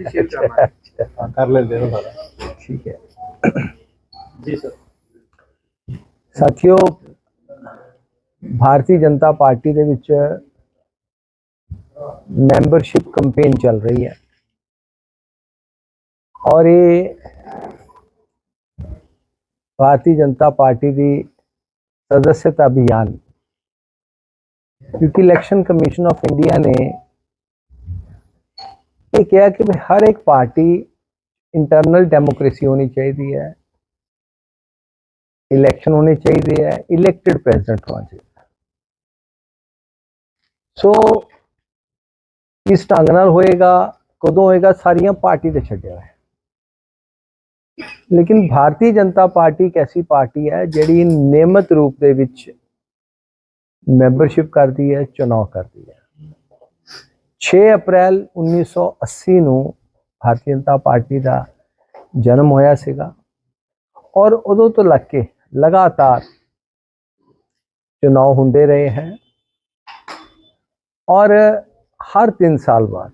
जी share है कर लेते हैं सारा ठीक है। जी सर ਸਾਥੀਓ ਭਾਰਤੀ ਜਨਤਾ ਪਾਰਟੀ सदस्यता अभियान, क्योंकि इलेक्शन कमीशन ऑफ़ इंडिया ने ਇਹ ਕਿਹਾ ਕਿ ਹਰ ਇੱਕ ਪਾਰਟੀ ਇੰਟਰਨਲ ਡੈਮੋਕ੍ਰੇਸੀ ਹੋਣੀ ਚਾਹੀਦੀ ਹੈ ਇਲੈਕਸ਼ਨ ਹੋਣੇ ਚਾਹੀਦੇ ਹੈ ਇਲੈਕਟਿਡ ਪ੍ਰੈਜ਼ੀਡੈਂਟ ਹੋਣਾ ਚਾਹੀਦਾ ਸੋ ਇਸ ਢੰਗ ਨਾਲ ਹੋਏਗਾ, ਕਦੋਂ ਹੋਏਗਾ, ਸਾਰੀਆਂ ਪਾਰਟੀ ਤੇ ਛੱਡਿਆ ਹੋਇਆ ਹੈ। ਲੇਕਿਨ ਭਾਰਤੀ ਜਨਤਾ ਪਾਰਟੀ ਇੱਕ ਐਸੀ ਪਾਰਟੀ ਹੈ ਜਿਹੜੀ ਨਿਯਮਤ ਰੂਪ ਦੇ ਵਿੱਚ ਮੈਂਬਰਸ਼ਿਪ ਕਰਦੀ ਹੈ ਚੁਣਾਵ ਕਰਦੀ ਹੈ। 6 ਅਪ੍ਰੈਲ 1980 ਨੂੰ ਭਾਰਤੀ ਜਨਤਾ ਪਾਰਟੀ ਦਾ ਜਨਮ ਹੋਇਆ ਸੀਗਾ ਔਰ ਉਦੋਂ ਤੋਂ ਲੱਗ ਕੇ ਲਗਾਤਾਰ ਚੁਣਾਵ ਹੁੰਦੇ ਰਹੇ ਹੈ ਔਰ ਹਰ 3 ਸਾਲ ਬਾਅਦ,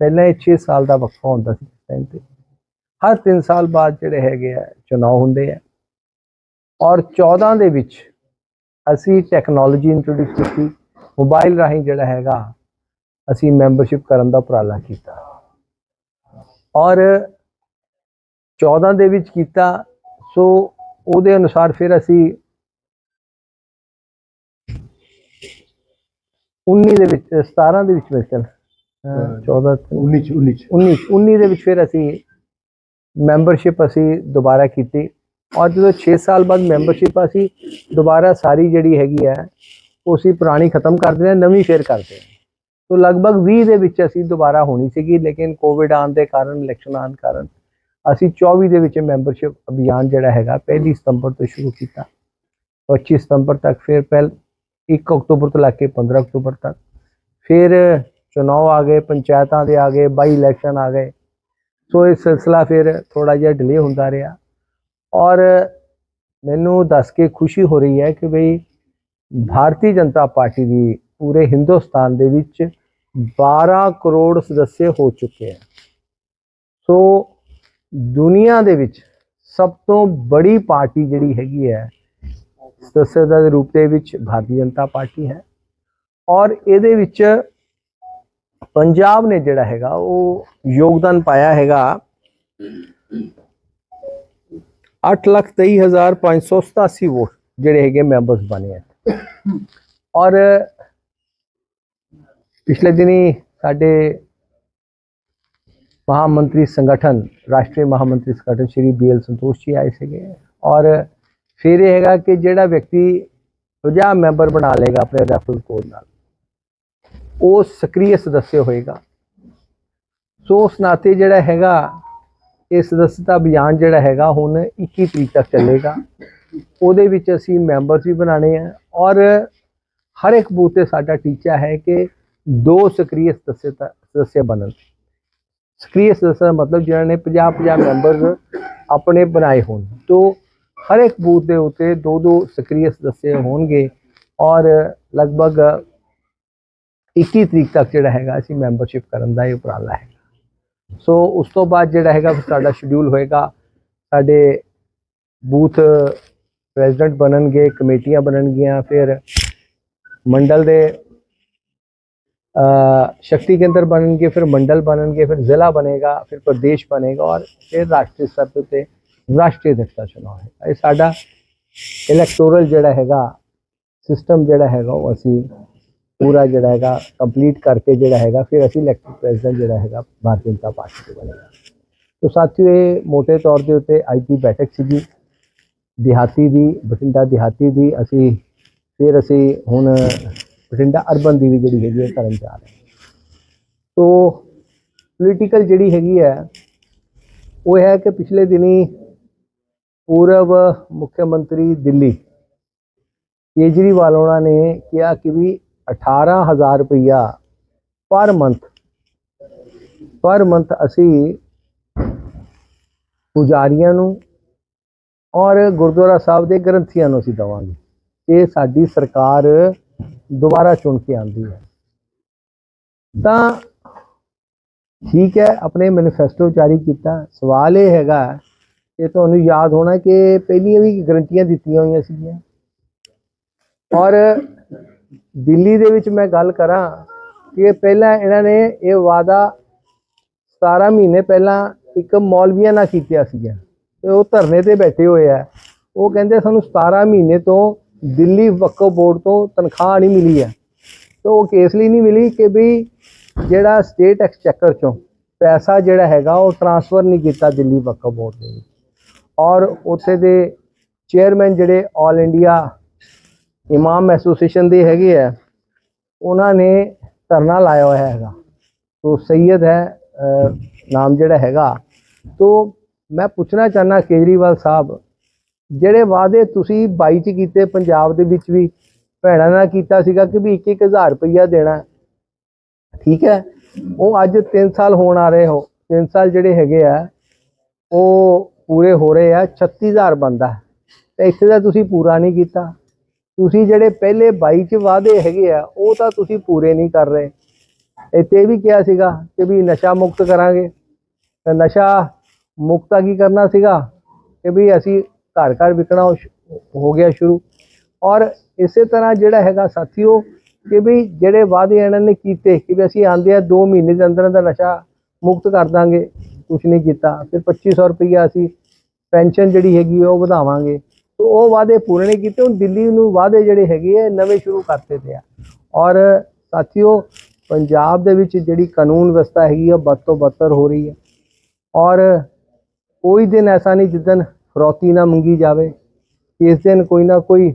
ਪਹਿਲਾਂ ਇਹ 6 ਸਾਲ ਦਾ ਵਕਫਾ ਹੁੰਦਾ ਸੀ ਟਾਈਮ ਤੇ, ਹਰ 3 ਸਾਲ ਬਾਅਦ ਜਿਹੜੇ ਹੈਗੇ ਆ ਚੁਣਾਵ ਹੁੰਦੇ ਆ ਔਰ 14 ਦੇ ਵਿੱਚ ਅਸੀਂ ਟੈਕਨੋਲੋਜੀ ਇੰਟਰੋਡਿਊਸ ਕੀਤੀ ਮੋਬਾਈਲ ਰਾਹੀਂ ਜਿਹੜਾ ਹੈਗਾ ਅਸੀਂ ਮੈਂਬਰਸ਼ਿਪ ਕਰਨ ਦਾ ਉਪਰਾਲਾ ਕੀਤਾ। ਔਰ 14 ਦੇ ਵਿੱਚ ਕੀਤਾ ਸੋ ਉਹਦੇ ਅਨੁਸਾਰ ਫਿਰ ਅਸੀਂ 19 ਦੇ ਵਿੱਚ 17 ਦੇ ਵਿੱਚ ਮੇਰੇ ਖਿਆਲ ਅਹ 14 ਤੇ 19 ਚ 19 ਚ। 19 19 ਦੇ ਵਿੱਚ ਫਿਰ ਅਸੀਂ ਮੈਂਬਰਸ਼ਿਪ ਅਸੀਂ ਦੁਬਾਰਾ ਕੀਤੀ। ਔਰ ਜਦੋਂ 6 ਸਾਲ ਬਾਅਦ ਮੈਂਬਰਸ਼ਿਪ ਅਸੀਂ ਦੁਬਾਰਾ ਸਾਰੀ ਜਿਹੜੀ ਹੈਗੀ ਹੈ ਉਹ ਅਸੀਂ ਪੁਰਾਣੀ ਖਤਮ ਕਰਦੇ ਹਾਂ ਨਵੀਂ ਫੇਰ ਕਰਦੇ ਹਾਂ। ਸੋ ਲਗਭਗ 20 ਦੇ ਵਿੱਚ ਅਸੀਂ ਦੁਬਾਰਾ ਹੋਣੀ ਸੀਗੀ, ਲੇਕਿਨ ਕੋਵਿਡ ਆਉਣ ਦੇ ਕਾਰਨ ਇਲੈਕਸ਼ਨ ਆਉਣ ਕਾਰਨ ਅਸੀਂ 24 ਦੇ ਵਿੱਚ ਮੈਂਬਰਸ਼ਿਪ ਅਭਿਆਨ ਜਿਹੜਾ ਹੈਗਾ, ਪਹਿਲੀ ਸਤੰਬਰ ਤੋਂ ਸ਼ੁਰੂ ਕੀਤਾ। 25 ਸਤੰਬਰ ਤੱਕ ਫਿਰ ਪਹਿਲ 1 ਅਕਤੂਬਰ ਤੋਂ ਲੈ ਕੇ 15 ਅਕਤੂਬਰ ਤੱਕ। ਫਿਰ ਚੁਣਾਵ ਆ ਗਏ, ਪੰਚਾਇਤਾਂ ਦੇ ਆ ਗਏ, ਬਾਈ ਇਲੈਕਸ਼ਨ ਆ ਗਏ। ਸੋ ਇਹ ਸਿਲਸਿਲਾ ਫਿਰ ਥੋੜਾ ਜਿਹਾ ਡਿਲੇ ਹੁੰਦਾ ਰਿਹਾ। ਔਰ ਮੈਨੂੰ ਦੱਸ ਕੇ ਖੁਸ਼ੀ ਹੋ ਰਹੀ ਹੈ ਕਿ ਭਈ ਭਾਰਤੀ ਜਨਤਾ ਪਾਰਟੀ ਦੀ ਪੂਰੇ ਹਿੰਦੁਸਤਾਨ ਦੇ ਵਿੱਚ 12 ਕਰੋੜ ਸਦੱਸਿਆ ਹੋ ਚੁੱਕੇ ਹਨ ਸੋ ਦੁਨੀਆ ਦੇ ਵਿੱਚ ਸਭ ਤੋਂ ਬੜੀ ਪਾਰਟੀ ਜਿਹੜੀ ਹੈਗੀ ਹੈ ਸਦੱਸਿਆ ਦੇ ਰੂਪ ਦੇ ਵਿੱਚ ਭਾਰਤੀ ਜਨਤਾ ਪਾਰਟੀ ਹੈ ਔਰ ਇਹਦੇ ਵਿੱਚ ਪੰਜਾਬ ਨੇ ਜਿਹੜਾ ਹੈਗਾ ਉਹ ਯੋਗਦਾਨ ਪਾਇਆ ਹੈਗਾ 823587 ਵੋਟ ਜਿਹੜੇ ਹੈਗੇ ਮੈਂਬਰਸ ਬਣੇ ਆ। ਔਰ ਪਿਛਲੇ ਦਿਨੀ ਸਾਡੇ ਮਹਾਮੰਤਰੀ ਸੰਗਠਨ, ਰਾਸ਼ਟਰੀ ਮਹਾਮੰਤਰੀ ਸੰਗਠਨ ਸ਼੍ਰੀ ਬੀਐਲ ਸੰਤੋਸ਼ ਜੀ ਆਏ ਸੀਗੇ ਔਰ ਫਿਰ ਇਹ ਹੈਗਾ ਕਿ ਜਿਹੜਾ ਵਿਅਕਤੀ 50 ਮੈਂਬਰ ਬਣਾ ਲੇਗਾ ਆਪਣੇ ਰੈਫਰਲ ਕੋਡ ਨਾਲ, ਉਹ ਸਕਰੀय ਸਦੱਸਿਆ ਹੋਏਗਾ। ਸੋ ਉਸ ਨਾਤੇ ਜਿਹੜਾ ਹੈਗਾ, ਇਹ ਸਦੱਸਤਾ ਅਭਿਆਨ ਜਿਹੜਾ ਹੈਗਾ ਹੁਣ 21 ਤਰੀਕ ਤੱਕ ਚੱਲੇਗਾ। ਉਹਦੇ ਵਿੱਚ ਅਸੀਂ ਮੈਂਬਰਸ ਵੀ ਬਣਾਣੇ ਆ ਔਰ ਹਰ ਇੱਕ ਬੂਥ ਤੇ ਸਾਡਾ ਟੀਚਾ ਹੈ ਕਿ ਦੋ ਸਕਰੀਏ ਸਦਸਯਤਾ ਸਦस्य ਬਣਨ। ਸਕਰੀਏ ਸਦਸਯ ਮਤਲਬ ਜਿਹਨਾਂ ਨੇ 50 50 ਮੈਂਬਰਸ ਆਪਣੇ ਬਣਾਏ ਹੋਣ। ਤੋਂ ਹਰ ਇੱਕ ਬੂਥ ਦੇ ਉੱਤੇ ਦੋ ਦੋ ਸਕਰੀਏ ਸਦस्य ਹੋਣਗੇ ਔਰ ਲਗਭਗ 21 ਤਰੀਕ ਤੱਕ ਜਿਹੜਾ ਹੈਗਾ ਅਸੀਂ ਮੈਂਬਰਸ਼ਿਪ ਕਰਨ ਦਾ ਇਹ ਉਪਰਾਲਾ ਹੈ ਸੋ ਉਸ ਤੋਂ ਬਾਅਦ ਜਿਹੜਾ ਹੈਗਾ ਸਾਡਾ ਸ਼ਡਿਊਲ ਹੋਏਗਾ। ਸਾਡੇ ਬੂਥ ਪ੍ਰੈਜ਼ੀਡੈਂਟ ਬਣਨਗੇ, ਕਮੇਟੀਆਂ ਬਣਨਗੀਆਂ, ਫਿਰ ਮੰਡਲ ਦੇ ਅ ਸ਼ਕਤੀ ਕੇਂਦਰ ਬਣਨਗੇ ਫਿਰ ਮੰਡਲ ਬਣਨਗੇ ਫਿਰ ਜ਼ਿਲ੍ਹਾ ਬਣੇਗਾ ਫਿਰ ਪ੍ਰਦੇਸ਼ ਬਣੇਗਾ ਔਰ ਫਿਰ ਰਾਸ਼ਟਰੀ ਸਤਰ ਤੇ ਰਾਸ਼ਟਰੀ ਅਧਿਕਤਾ ਦਾ ਚੁਣਾਵ ਹੈ ਇਹ ਸਾਡਾ ਇਲੈਕਟੋਰਲ ਜਿਹੜਾ ਹੈਗਾ ਸਿਸਟਮ ਜਿਹੜਾ ਹੈਗਾ ਉਹ ਅਸੀਂ ਪੂਰਾ ਜਿਹੜਾ ਹੈਗਾ ਕੰਪਲੀਟ ਕਰਕੇ ਜਿਹੜਾ ਹੈਗਾ ਫਿਰ ਅਸੀਂ ਇਲੈਕਟਿਡ ਪ੍ਰੈਜ਼ੀਡੈਂਟ ਜਿਹੜਾ ਹੈਗਾ ਭਾਰਤੀ ਜਨਤਾ ਪਾਰਟੀ ਦੇ ਬਣੇਗਾ ਤੋ ਸਾਥੀਓ ਇਹ ਮੋٹے ਤੌਰ ਦੇ ਉੱਤੇ ਅੱਜ ਦੀ ਬੈਠਕ ਸੀਗੀ ਦਿਹਾਤੀ ਦੀ ਬਠਿੰਡਾ ਦਿਹਾਤੀ ਦੀ ਅਸੀਂ ਫਿਰ ਅਸੀਂ ਹੁਣ ਬਠਿੰਡਾ ਅਰਬਨ ਦੀ ਵੀ ਜਿਹੜੀ ਹੈਗੀ ਹੈ ਕਰਨ ਜਾ ਰਹੇ ਹਾਂ। ਤੋ ਪੋਲੀਟੀਕਲ ਜਿਹੜੀ ਹੈਗੀ ਹੈ, ਉਹ ਹੈ ਕਿ ਪਿਛਲੇ ਦਿਨੀ ਪੂਰਵ ਮੁੱਖ ਮੰਤਰੀ ਦਿੱਲੀ ਕੇਜਰੀਵਾਲ ਉਹਨਾਂ ਨੇ ਕਿਹਾ ਕਿ ਵੀ 18000 ਰੁਪਇਆ ਪਰ ਮੰਥ ਪਰ ਮੰਥ ਅਸੀਂ ਪੁਜਾਰੀਆਂ ਨੂੰ ਔਰ ਗੁਰਦੁਆਰਾ ਸਾਹਿਬ ਦੇ ਗ੍ਰੰਥੀਆਂ ਨੂੰ ਅਸੀਂ ਦਵਾਂਗੇ। ਇਹ ਸਾਡੀ ਸਰਕਾਰ ਦੁਬਾਰਾ ਚੁਣ ਕੇ ਆਂਦੀ ਹੈ। ਤਾਂ ਠੀਕ ਹੈ, ਆਪਣੇ ਮੈਨੀਫੈਸਟੋ ਜਾਰੀ ਕੀਤਾ। ਸਵਾਲ ਇਹ ਹੈਗਾ ਕਿ ਤੁਹਾਨੂੰ ਯਾਦ ਹੋਣਾ ਕਿ ਪਹਿਲੀਆਂ ਵੀ ਗਰੰਟੀਆਂ ਦਿੱਤੀਆਂ ਹੋਈਆਂ ਸੀਗੀਆਂ। ਔਰ ਦਿੱਲੀ ਦੇ ਵਿੱਚ ਮੈਂ ਗੱਲ ਕਰਾਂ ਕਿ ਪਹਿਲਾਂ ਇਹਨਾਂ ਨੇ ਇਹ ਵਾਅਦਾ 17 ਮਹੀਨੇ ਪਹਿਲਾਂ ਇੱਕ ਮੌਲਵੀਆਂ ਨਾਲ ਕੀਤਾ ਸੀਗਾ ਤੇ ਉਹ ਧਰਨੇ ਤੇ ਬੈਠੇ ਹੋਏ ਆ। ਉਹ ਕਹਿੰਦੇ ਸਾਨੂੰ 17 ਮਹੀਨੇ ਤੋਂ ਦਿੱਲੀ ਵਕਫ ਬੋਰਡ ਤੋਂ ਤਨਖਾਹ ਨਹੀਂ ਮਿਲੀ ਹੈ। ਤੇ ਉਹ ਕੇਸ ਲਈ ਨਹੀਂ ਮਿਲੀ ਕਿ ਵੀ ਜਿਹੜਾ ਸਟੇਟ ਐਕਸਚੈਕਰ ਚੋਂ ਪੈਸਾ ਜਿਹੜਾ ਹੈਗਾ ਉਹ ਟਰਾਂਸਫਰ ਨਹੀਂ ਕੀਤਾ ਦਿੱਲੀ ਵਕਫ ਬੋਰਡ ਦੇ ਵਿੱਚ। ਔਰ ਉੱਥੇ ਦੇ ਚੇਅਰਮੈਨ ਜਿਹੜੇ 올 ਇੰਡੀਆ ਇਮਾਮ ਐਸੋਸੀਏਸ਼ਨ ਦੇ ਹੈਗੇ ਆ, ਉਹਨਾਂ ਨੇ ਧਰਨਾ ਲਾਇਆ ਹੋਇਆ ਹੈਗਾ। ਤੋ ਸੈਯਦ ਹੈ ਨਾਮ ਜਿਹੜਾ ਹੈਗਾ। ਤੋ ਮੈਂ ਪੁੱਛਣਾ ਚਾਹਨਾ ਕੇਜਰੀਵਾਲ ਸਾਹਿਬ ਜਿਹੜੇ ਵਾਅਦੇ ਤੁਸੀਂ 22 ਚ ਕੀਤੇ, ਪੰਜਾਬ ਦੇ ਵਿੱਚ ਵੀ ਭੈਣਾਂ ਨਾਲ ਕੀਤਾ ਸੀਗਾ ਕਿ ਵੀ 1-1000 ਰੁਪਈਆ ਦੇਣਾ। ਠੀਕ ਹੈ? ਉਹ ਅੱਜ 3 ਸਾਲ ਹੋਣ ਆ ਰਹੇ ਹੋ। 3 ਸਾਲ ਜਿਹੜੇ ਹੈਗੇ ਆ, ਉਹ ਪੂਰੇ ਹੋ ਰਹੇ ਆ। 36000 ਬੰਦਾ ਤੇ ਇੱਥੇ ਦਾ ਤੁਸੀਂ ਪੂਰਾ ਨਹੀਂ ਕੀਤਾ। ਤੁਸੀਂ ਜਿਹੜੇ ਪਹਿਲੇ 22 ਚ ਵਾਅਦੇ ਹੈਗੇ ਆ, ਉਹ ਤਾਂ ਤੁਸੀਂ ਪੂਰੇ ਨਹੀਂ ਕਰ ਰਹੇ। ਇੱਥੇ ਇਹ ਵੀ ਕਿਹਾ ਸੀਗਾ ਕਿ ਵੀ ਨਸ਼ਾ ਮੁਕਤ ਕਰਾਂਗੇ। ਤੇ ਨਸ਼ਾ ਮੁਕਤਾ ਕੀ ਕਰਨਾ ਸੀਗਾ? ਕਿ ਵੀ ਅਸੀਂ ਘਰ ਘਰ ਵਿਕਣਾ ਹੋ ਸ਼- ਹੋ ਗਿਆ ਸ਼ੁਰੂ। ਔਰ ਇਸੇ ਤਰ੍ਹਾਂ ਜਿਹੜਾ ਹੈਗਾ ਸਾਥੀਓ, ਕਿ ਵੀ ਜਿਹੜੇ ਵਾਅਦੇ ਇਹਨਾਂ ਨੇ ਕੀਤੇ, ਕਿ ਵੀ ਅਸੀਂ ਆਂਦੇ ਆ 2 ਮਹੀਨੇ ਦੇ ਅੰਦਰ ਅੰਦਰ ਨਸ਼ਾ ਮੁਕਤ ਕਰ ਦਾਂਗੇ ਕੁਝ ਨਹੀਂ ਕੀਤਾ, ਫਿਰ 2500 ਰੁਪਈਆ ਅਸੀਂ ਪੈਨਸ਼ਨ ਜਿਹੜੀ ਹੈਗੀ ਉਹ ਵਧਾਵਾਂਗੇ। ਤੇ ਉਹ ਵਾਅਦੇ ਪੂਰੇ ਨਹੀਂ ਕੀਤੇ, ਹੁਣ ਦਿੱਲੀ ਨੂੰ ਵਾਅਦੇ ਜਿਹੜੇ ਹੈਗੇ ਆ ਨਵੇਂ ਸ਼ੁਰੂ ਕਰਤੇ ਤੇ ਆ। ਔਰ ਸਾਥੀਓ, ਪੰਜਾਬ ਦੇ ਵਿੱਚ ਜਿਹੜੀ ਕਾਨੂੰਨ ਵਿਵਸਥਾ ਹੈਗੀ ਆ ਬਦ ਤੋਂ ਬਦਤਰ ਹੋ ਰਹੀ ਹੈ ਔਰ ਕੋਈ ਦਿਨ ਐਸਾ ਨਹੀਂ ਜਿੱਦਨ ਫਰੋਤੀ ਨਾ ਮੰਗੀ ਜਾਵੇ। ਇਸ ਦਿਨ ਕੋਈ ਨਾ ਕੋਈ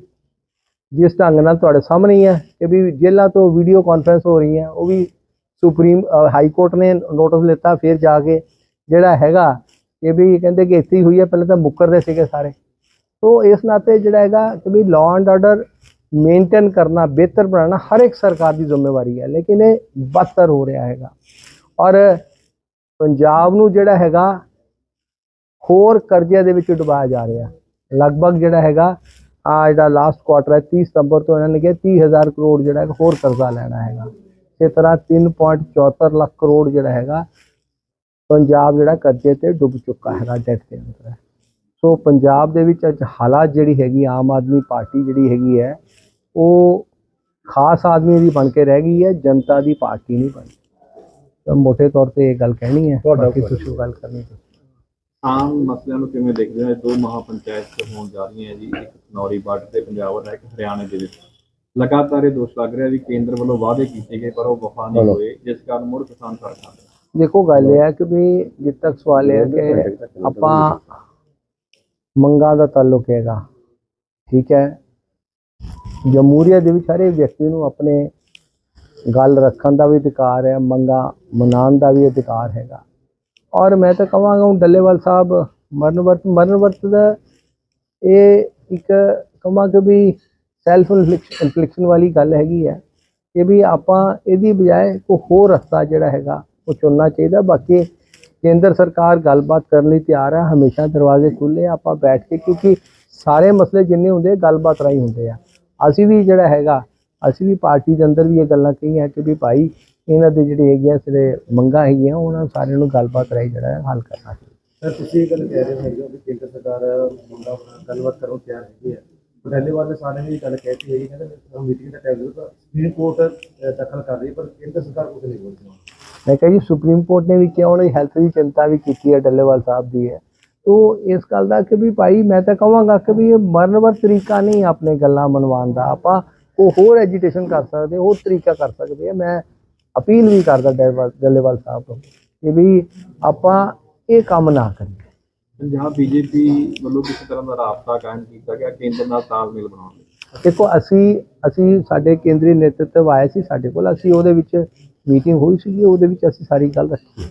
ਜਿਸ ਢੰਗ ਨਾਲ ਤੁਹਾਡੇ ਸਾਹਮਣੇ ਹੀ ਹੈ ਕਿ ਵੀ ਜੇਲ੍ਹਾਂ ਤੋਂ ਵੀਡੀਓ ਕਾਨਫਰੰਸ ਹੋ ਰਹੀ ਹੈ ਉਹ ਵੀ ਸੁਪਰੀਮ ਹਾਈ ਕੋਰਟ ਨੇ ਨੋਟਿਸ ਲਿੱਤਾ, ਫਿਰ ਜਾ ਕੇ ਜਿਹੜਾ ਹੈਗਾ ਕਿ ਵੀ ਕਹਿੰਦੇ ਕਿ ਇੱਥੇ ਹੀ ਹੋਈ ਹੈ, ਪਹਿਲਾਂ ਤਾਂ ਮੁੱਕਰਦੇ ਸੀਗੇ ਸਾਰੇ। ਸੋ ਇਸ ਨਾਤੇ ਜਿਹੜਾ ਹੈਗਾ ਕਿ ਵੀ ਲਾਅ ਐਂਡ ਆਰਡਰ ਮੇਨਟੇਨ ਕਰਨਾ, ਬਿਹਤਰ ਬਣਾਉਣਾ ਹਰ ਇੱਕ ਸਰਕਾਰ ਦੀ ਜ਼ਿੰਮੇਵਾਰੀ ਹੈ, ਲੇਕਿਨ ਇਹ ਬਦਤਰ ਹੋ ਰਿਹਾ ਹੈਗਾ। ਔਰ ਪੰਜਾਬ ਨੂੰ ਜਿਹੜਾ ਹੈਗਾ ਹੋਰ ਕਰਜ਼ਿਆਂ ਦੇ ਵਿੱਚ ਡੁਬਾਇਆ ਜਾ ਰਿਹਾ। ਲਗਭਗ ਜਿਹੜਾ ਹੈਗਾ ਆ ਜਿਹੜਾ ਲਾਸਟ ਕੁਆਟਰ ਹੈ 30 ਸਤੰਬਰ ਤੋਂ ਇਹਨਾਂ ਨੇ ਕਿਹਾ 30000 ਕਰੋੜ ਜਿਹੜਾ ਹੈਗਾ ਹੋਰ ਕਰਜ਼ਾ ਲੈਣਾ ਹੈਗਾ। ਇਸੇ ਤਰ੍ਹਾਂ 3.74 ਲੱਖ ਕਰੋੜ ਜਿਹੜਾ ਹੈਗਾ ਪੰਜਾਬ ਜਿਹੜਾ ਕਰਜ਼ੇ ਤੇ ਡੁੱਬ ਚੁੱਕਾ ਹੈਗਾ ਡੈਟ ਦੇ ਅੰਦਰ। ਸੋ ਪੰਜਾਬ ਦੇ ਵਿੱਚ ਅੱਜ ਹਾਲਾਤ ਜਿਹੜੀ ਹੈਗੀ ਆਮ ਆਦਮੀ ਪਾਰਟੀ ਜਿਹੜੀ ਹੈਗੀ ਹੈ ਉਹ ਖਾਸ ਆਦਮੀ ਦੀ ਬਣ ਕੇ ਰਹਿ ਗਈ ਹੈ ਜਨਤਾ ਦੀ ਪਾਰਟੀ ਨਹੀਂ ਬਣੀ। ਤਾਂ ਮੋٹے ਤੌਰ ਤੇ ਇਹ ਗੱਲ ਕਹਿਣੀ ਹੈ ਤੁਹਾਡਾ ਬਾਕੀ ਤੁਸੀਂ ਗੱਲ ਕਰਨੀ ਹੈ। ਆਮ ਮਸਲਿਆਂ ਨੂੰ ਕਿਵੇਂ ਦੇਖਦੇ ਹੋ? ਦੋ ਮਹਾ ਪੰਚਾਇਤ ਹੋਣ ਜਾ ਰਹੀਆਂ ਜੀ ਇੱਕ ਨੌਰੀ ਬਾਰਡਰ ਤੇ ਪੰਜਾਬ ਹੈ ਇੱਕ ਹਰਿਆਣੇ ਦੇ ਵਿੱਚ। ਲਗਾਤਾਰ ਇਹ ਦੋਸ਼ ਲੱਗ ਰਿਹਾ ਵੀ ਕੇਂਦਰ ਵੱਲੋਂ ਵਾਅਦੇ ਕੀਤੇ ਗਏ ਪਰ ਉਹ ਵਫਾ ਨਹੀਂ। ਹੋਏ। ਜਿਸ ਕਾਰਨ ਮੁੜ ਕਿਸਾਨ ਸੜਕਾਂ ਤੇ ਦੇਖੋ ਗੱਲ ਇਹ ਹੈ ਕਿ ਵੀ ਜਿੱਦ ਤੱਕ ਸਵਾਲ ਇਹ ਹੈ ਕਿ ਆਪਾਂ ਮੰਗਾਂ ਦਾ ਤਾਲੁਕ ਹੈਗਾ ਠੀਕ ਹੈ? ਜਮਹੂਰੀਅਤ ਦੇ ਵਿੱਚ ਹਰੇ ਵਿਅਕਤੀ ਨੂੰ ਆਪਣੇ ਗੱਲ ਰੱਖਣ ਦਾ ਵੀ ਅਧਿਕਾਰ ਹੈ ਮੰਗਾਂ ਮਨਾਉਣ ਦਾ ਵੀ ਅਧਿਕਾਰ ਹੈਗਾ। ਔਰ ਮੈਂ ਤਾਂ ਕਹਾਂਗਾ ਹੁਣ ਡੱਲੇਵਾਲ ਸਾਹਿਬ ਮਰਨ ਵਰਤ ਮਰਨ ਵਰਤ ਦਾ ਇਹ ਇੱਕ ਕਹਾਂ ਕਿ ਵੀ ਸੈਲਫ ਇਨਫਲਿਕਸ਼ਨ ਵਾਲੀ ਗੱਲ ਹੈਗੀ ਹੈ ਕਿ ਵੀ ਆਪਾਂ ਇਹਦੀ ਬਜਾਏ ਕੋਈ ਹੋਰ ਰਸਤਾ ਜਿਹੜਾ ਹੈਗਾ ਉਹ ਚੁਣਨਾ ਚਾਹੀਦਾ। ਬਾਕੀ ਕੇਂਦਰ ਸਰਕਾਰ ਗੱਲਬਾਤ ਕਰਨ ਲਈ ਤਿਆਰ ਹੈ। ਹਮੇਸ਼ਾ ਦਰਵਾਜ਼ੇ ਖੁੱਲੇ ਆ, ਆਪਾਂ ਬੈਠ ਕੇ ਕਿਉਂਕਿ ਸਾਰੇ ਮਸਲੇ ਜਿੰਨੇ ਹੁੰਦੇ ਗੱਲਬਾਤ ਰਾਹੀਂ ਹੁੰਦੇ ਆ। ਅਸੀਂ ਵੀ ਜਿਹੜਾ ਹੈਗਾ ਅਸੀਂ ਵੀ ਪਾਰਟੀ ਦੇ ਅੰਦਰ ਵੀ ਇਹ ਗੱਲਾਂ ਕਹੀਆਂ ਕਿ ਵੀ ਭਾਈ ਇਹਨਾਂ ਦੇ ਜਿਹੜੇ ਹੈਗੇ ਆ ਜਿਹੜੇ ਮੰਗਾਂ ਹੈਗੀਆਂ ਉਹਨਾਂ ਸਾਰਿਆਂ ਨੂੰ ਗੱਲਬਾਤ ਰਾਹੀਂ ਜਿਹੜਾ ਹੈ ਹੱਲ ਕਰਨਾ ਚਾਹੀਦਾ। ਸਰ ਤੁਸੀਂ ਇਹ ਗੱਲ ਕਹਿ ਰਹੇ ਹੋ ਕਿ ਕੇਂਦਰ ਸਰਕਾਰ ਮੁੰਡਾ ਗੱਲਬਾਤ ਕਰੋ ਤਿਆਰ ਹੈਗੀ ਹੈ। ਪਹਿਲੇ ਵਾਰ ਦੇ ਸਾਰੇ ਨੇ ਇਹ ਗੱਲ ਕਹਿਤੀ ਹੈ ਕਹਿੰਦੇ ਮੀਟਿੰਗ ਦਾ ਟਾਈਮ ਦਿੱਤਾ ਸੁਪਰੀਮ ਕੋਰਟ ਦਖਲ ਕਰ ਰਹੀ ਪਰ ਕੇਂਦਰ ਸਰਕਾਰ ਕੁਝ ਨਹੀਂ ਬੋਲ ਰਹੀ। ਮੈਂ ਕਿਹਾ ਜੀ ਸੁਪਰੀਮ ਕੋਰਟ ਨੇ ਵੀ ਕਿਹਾ ਉਹਨਾਂ ਦੀ ਹੈਲਥ ਦੀ ਚਿੰਤਾ ਵੀ ਕੀਤੀ ਹੈ ਡੱਲੇਵਾਲ ਸਾਹਿਬ ਦੀ ਹੈ। ਤੋ ਇਸ ਗੱਲ ਦਾ ਕਿ ਵੀ ਭਾਈ ਮੈਂ ਤਾਂ ਕਹਾਂਗਾ ਕਿ ਵੀ ਇਹ ਮਰਨਵਰ ਤਰੀਕਾ ਨਹੀਂ ਆਪਣੇ ਗੱਲਾਂ ਮਨਵਾਉਣ ਦਾ। ਆਪਾਂ ਉਹ ਹੋਰ ਐਜੀਟੇਸ਼ਨ ਕਰ ਸਕਦੇ ਹੋਰ ਤਰੀਕਾ ਕਰ ਸਕਦੇ ਆ। ਮੈਂ ਅਪੀਲ ਵੀ ਕਰਦਾ ਡੱਲੇਵਾਲ ਸਾਹਿਬ ਤੋਂ ਕਿ ਵੀ ਆਪਾਂ ਇਹ ਕੰਮ ਨਾ ਕਰੀਏ। ਪੰਜਾਬ ਬੀਜੇਪੀ ਵੱਲੋਂ ਕਿਸੇ ਤਰ੍ਹਾਂ ਦਾ ਰਾਬਤਾ ਕਾਇਮ ਕੀਤਾ ਗਿਆ ਕੇਂਦਰ ਨਾਲ ਤਾਲਮੇਲ ਬਣਾਉਣ ਲਈ? ਦੇਖੋ ਅਸੀਂ ਅਸੀਂ ਸਾਡੇ ਕੇਂਦਰੀ ਨੇਤਰਤਵ ਆਇਆ ਸੀ ਸਾਡੇ ਕੋਲ ਅਸੀਂ ਉਹਦੇ ਵਿੱਚ ਮੀਟਿੰਗ ਹੋਈ ਸੀ ਉਹਦੇ ਵਿੱਚ ਅਸੀਂ ਸਾਰੀ ਗੱਲ ਰੱਖੀ।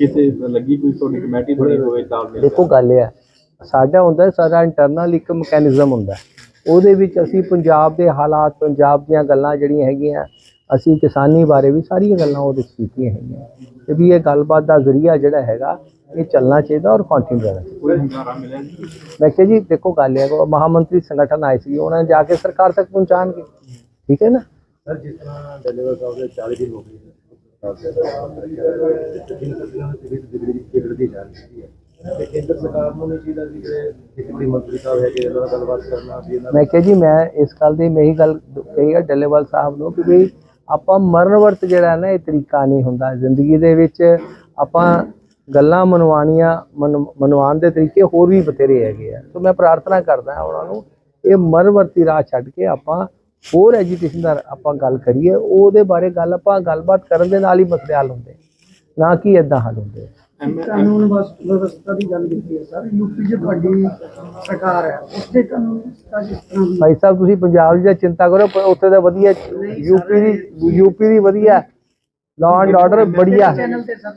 ਕਿਸੇ ਲੱਗੀ ਕੋਈ ਤੁਹਾਡੀ ਕਮੇਟੀ ਬਣੀ ਹੋਵੇ ਤਾਲਮੇਲ ਦੇਖੋ ਗੱਲ ਇਹ ਹੈ ਸਾਡਾ ਹੁੰਦਾ ਸਾਡਾ ਇੰਟਰਨਲ ਇੱਕ ਮੈਕੈਨਿਜ਼ਮ ਹੁੰਦਾ। ਉਹਦੇ ਵਿੱਚ ਅਸੀਂ ਪੰਜਾਬ ਦੇ ਹਾਲਾਤ ਪੰਜਾਬ ਦੀਆਂ ਗੱਲਾਂ ਜਿਹੜੀਆਂ ਹੈਗੀਆਂ ਅਸੀਂ ਕਿਸਾਨੀ ਬਾਰੇ ਵੀ ਸਾਰੀਆਂ ਗੱਲਾਂ ਉਹਦੇ 'ਚ ਕੀਤੀਆਂ ਹੈਗੀਆਂ। ਤੇ ਵੀ ਇਹ ਗੱਲਬਾਤ ਦਾ ਜ਼ਰੀਆ ਜਿਹੜਾ ਹੈਗਾ ਇਹ ਚੱਲਣਾ ਚਾਹੀਦਾ ਔਰ ਕੰਟੀਨਿਊ ਰਹਿਣਾ ਮੈਂ ਕਿਹਾ ਜੀ ਦੇਖੋ ਗੱਲ ਇਹ ਹੈ ਮਹਾਮੰਤਰੀ ਸੰਗਠਨ ਆਏ ਸੀ ਉਹਨਾਂ ਨੇ ਜਾ ਕੇ ਸਰਕਾਰ ਤੱਕ ਪਹੁੰਚਾਣਗੇ ਠੀਕ ਹੈ ਨਾ? ਸਰ ਜਿਸ ਤਰ੍ਹਾਂ ਡੈਲੀਵਰ ਸਾਹਿਬ ਦੇ 40 ਦਿਨ ਹੋ ਗਏ ਵਿਗੜਦੀ ਜਾ ਰਹੀ ਹੈ? ਤੇ ਕੇਂਦਰ ਸਰਕਾਰ ਨੂੰ ਨਹੀਂ ਚਾਹੀਦਾ ਸੀ ਕਿ ਖੇਤੀਬਾੜੀ ਮੰਤਰੀ ਸਾਹਿਬ ਹੈਗੇ ਇਹਨਾਂ ਨਾਲ ਗੱਲਬਾਤ ਕਰਨਾ ਵੀ ਇਹਨਾਂ ਮੈਂ ਕਿਹਾ ਜੀ ਮੈਂ ਇਸ ਗੱਲ ਦੀ ਮੈਂ ਇਹੀ ਗੱਲ ਕਹੀ ਹੈ ਡੱਲੇਵਾਲ ਸਾਹਿਬ ਨੂੰ ਕਿ ਵੀ ਆਪਾਂ ਮਰਨ ਵਰਤ ਜਿਹੜਾ ਨਾ, ਇਹ ਤਰੀਕਾ ਨਹੀਂ ਹੁੰਦਾ। ਜ਼ਿੰਦਗੀ ਦੇ ਵਿੱਚ ਆਪਾਂ ਗੱਲਾਂ ਮਨਵਾਣੀਆਂ ਮਨ- ਮਨਵਾਉਣ ਦੇ ਤਰੀਕੇ ਹੋਰ ਵੀ ਬਥੇਰੇ ਹੈਗੇ ਆ। ਸੋ ਮੈਂ ਪ੍ਰਾਰਥਨਾ ਕਰਦਾ ਉਹਨਾਂ ਨੂੰ, ਇਹ ਮਰਨ ਵਰਤੀ ਰਾਹ ਛੱਡ ਕੇ ਆਪਾਂ ਹੋਰ ਐਜੂਕੇਸ਼ਨ ਦਾ ਆਪਾਂ ਗੱਲ ਕਰੀਏ। ਉਹਦੇ ਬਾਰੇ ਗੱਲ ਆਪਾਂ ਗੱਲਬਾਤ ਕਰਨ ਦੇ ਨਾਲ ਹੀ ਮਸਲੇ ਹੱਲ ਹੁੰਦੇ ਨਾ ਕਿ ਇਦਾਂ ਹੱਲ ਹੁੰਦੇ ਕਾਨੂੰਨ ਵਸ- ਵਿਵਸਥਾ ਦੀ ਗੱਲ ਕੀਤੀ ਹੈ ਸਰ ਯੂਪੀ 'ਚ ਤੁਹਾਡੀ ਸਰਕਾਰ ਹੈ ਉੱਥੇ ਕਾਨੂੰਨ ਵਿਵਸਥਾ ਜਿਸ ਤਰ੍ਹਾਂ ਦੀ ਭਾਈ ਸਾਹਿਬ ਤੁਸੀਂ ਪੰਜਾਬ ਦੀ ਤਾਂ ਚਿੰਤਾ ਕਰੋ ਪਰ ਉੱਥੇ ਦਾ ਵਧੀਆ ਯੂਪੀ ਦੀ ਯੂਪੀ ਦੀ ਵਧੀਆ। ਲਾਅ ਐਂਡ ਆਰਡਰ ਬੜੀਆ। ਚੈਨਲ ਤੇ ਸਰ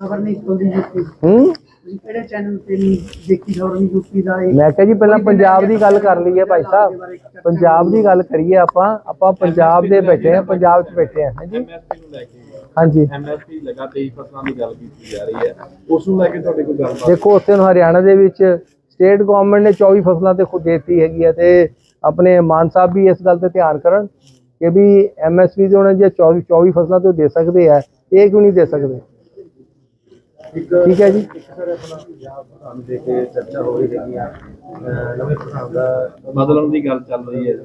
ਖਬਰ ਨਹੀਂ ਸੁਣਦੀ ਯੂਪੀ ਹੂੰ? ਕਿਹੜੇ ਚੈਨਲ ਤੇ ਨਹੀਂ ਦੇਖੀ ਖਬਰ ਨਹੀਂ ਯੂਪੀ ਦਾ ਇਹ? ਮੈਂ ਕਿਹਾ ਜੀ ਪਹਿਲਾਂ ਪੰਜਾਬ ਦੀ ਗੱਲ ਕਰ ਲਈਏ ਭਾਈ ਸਾਹਿਬ। ਪੰਜਾਬ ਦੀ ਗੱਲ ਕਰੀਏ ਆਪਾਂ ਆਪਾਂ ਪੰਜਾਬ ਦੇ ਬੈਠੇ ਆ ਪੰਜਾਬ 'ਚ ਬੈਠੇ ਆ ਹਾਂਜੀ ਐਮਐਸਪੀ ਨੂੰ ਲੈ ਕੇ ਹਾਂਜੀ। ਐਮਐਸਪੀ ਲਗਾ 23 ਫਸਲਾਂ ਦੀ ਗੱਲ ਕੀਤੀ ਜਾ ਰਹੀ ਹੈ। ਉਸ ਨੂੰ ਲੈ ਕੇ ਤੁਹਾਡੇ ਕੋਈ ਗੱਲਬਾਤ ਦੇਖੋ ਉੱਥੇ ਨੂੰ ਹਰਿਆਣਾ ਦੇ ਵਿੱਚ ਸਟੇਟ ਗਵਰਨਮੈਂਟ ਨੇ 24 ਫਸਲਾਂ ਤੇ ਖੁਦ ਦੇਤੀ ਹੈਗੀ ਹੈ ਤੇ ਆਪਣੇ ਮਾਨ ਸਾਹਿਬ ਵੀ ਇਸ ਗੱਲ ਤੇ ਧਿਆਨ ਕਰਨ ਕਿ ਵੀ ਐਮਐਸਪੀ ਦੇ ਉਹਨਾਂ ਜੇ 24 24 ਫਸਲਾਂ ਤੇ ਦੇ ਸਕਦੇ ਆ ਇਹ ਕਿਉਂ ਨਹੀਂ ਦੇ ਸਕਦੇ? ਠੀਕ ਹੈ ਜੀ। ਇੱਕ ਸਰ ਆਪਣਾ ਪੰਜਾਬ ਪ੍ਰਧਾਨ ਦੇ ਕੇ ਚਰਚਾ ਹੋ ਰਹੀ ਹੈਗੀ ਆ। ਅਹ ਨਵੇਂ ਪ੍ਰਧਾਨ ਦਾ ਬਦਲਣ ਦੀ ਗੱਲ ਚੱਲ ਰਹੀ ਹੈ।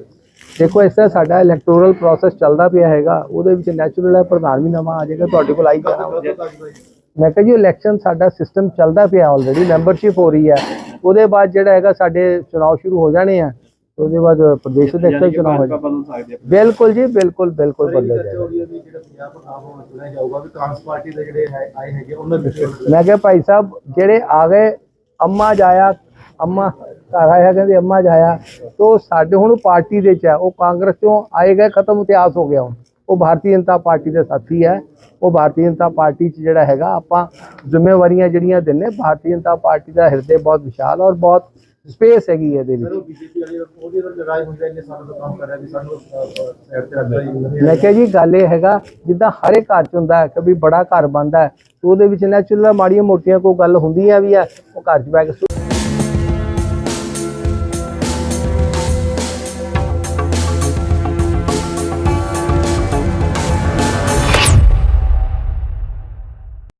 ਦੇਖੋ ਇਸ ਤਰ੍ਹਾਂ ਸਾਡਾ ਇਲੈਕਟੋਰਲ ਪ੍ਰੋਸੈਸ ਚੱਲਦਾ ਪਿਆ ਹੈਗਾ ਉਹਦੇ ਵਿੱਚ ਨੈਚੁਰਲ ਹੈ ਪ੍ਰਧਾਨ ਵੀ ਨਵਾਂ ਆ ਜਾਏਗਾ ਤੁਹਾਡੇ ਕੋਲ ਆਈ ਜਾਣਾ ਮੈਂ ਕਿਹਾ ਜੀ ਇਲੈਕਸ਼ਨ ਸਾਡਾ ਸਿਸਟਮ ਚੱਲਦਾ ਪਿਆ ਆਲਰੇਡੀ ਮੈਂਬਰਸ਼ਿਪ ਹੋ ਰਹੀ ਹੈ। ਉਹਦੇ ਬਾਅਦ ਜਿਹੜਾ ਹੈਗਾ ਸਾਡੇ ਚੁਣਾਵ ਸ਼ੁਰੂ ਹੋ ਜਾਣੇ ਆ। ਉਹਦੇ ਬਾਅਦ ਪ੍ਰਦੇਸ਼ ਦੇ ਕਿ ਚੁਣਾਵ ਹੋ ਹੈ ਬਿਲਕੁਲ ਜੀ ਬਿਲਕੁਲ ਬਿਲਕੁਲ ਬਦਲ ਜਾਏਗਾ। ਮੈਂ ਕਿਹਾ ਭਾਈ ਸਾਹਿਬ ਜਿਹੜੇ ਆ ਗਏ ਅੰਮਾ ਜਾਇਆ ਅੰਮਾ ਘਰ ਆਇਆ ਕਹਿੰਦੇ ਅੰਮਾ ਜਾਇਆ ਤੋ ਸਾਡੇ ਹੁਣ ਪਾਰਟੀ ਦੇ ਚ ਉਹ ਕਾਂਗਰਸ ਚੋਂ ਆਏ ਗਏ ਖਤਮ ਇਤਿਹਾਸ ਹੋ ਗਿਆ ਹੁਣ। ਉਹ ਭਾਰਤੀ ਜਨਤਾ ਪਾਰਟੀ ਦੇ ਸਾਥੀ ਹੈ ਉਹ ਭਾਰਤੀ ਜਨਤਾ ਪਾਰਟੀ ਚ ਜਿਹੜਾ ਹੈਗਾ ਆਪਾਂ ਜ਼ਿੰਮੇਵਾਰੀਆਂ ਜਿਹੜੀਆਂ ਦਿੰਨੇ ਭਾਰਤੀ ਜਨਤਾ ਪਾਰਟੀ ਦਾ ਹਿਰਦੇ ਬਹੁਤ ਵਿਸ਼ਾਲ ਔਰ ਬਹੁਤ ਸਪੇਸ ਹੈਗੀ ਹੈ ਇਹਦੇ ਵਿੱਚ। ਮੈਂ ਕਿਹਾ ਜੀ ਗੱਲ ਇਹ ਹੈਗਾ ਜਿੱਦਾਂ ਹਰ ਇੱਕ ਘਰ ਚ ਹੁੰਦਾ ਹੈ ਕਿ ਵੀ ਬੜਾ ਘਰ ਬਣਦਾ ਹੈ ਉਹਦੇ ਵਿੱਚ ਨੈਚੁਰਲ ਮਾੜੀਆਂ ਮੋਟੀਆਂ ਕੋਈ ਗੱਲ ਹੁੰਦੀਆਂ ਵੀ ਆ ਉਹ ਘਰ ਚ ਬੈ ਕੇ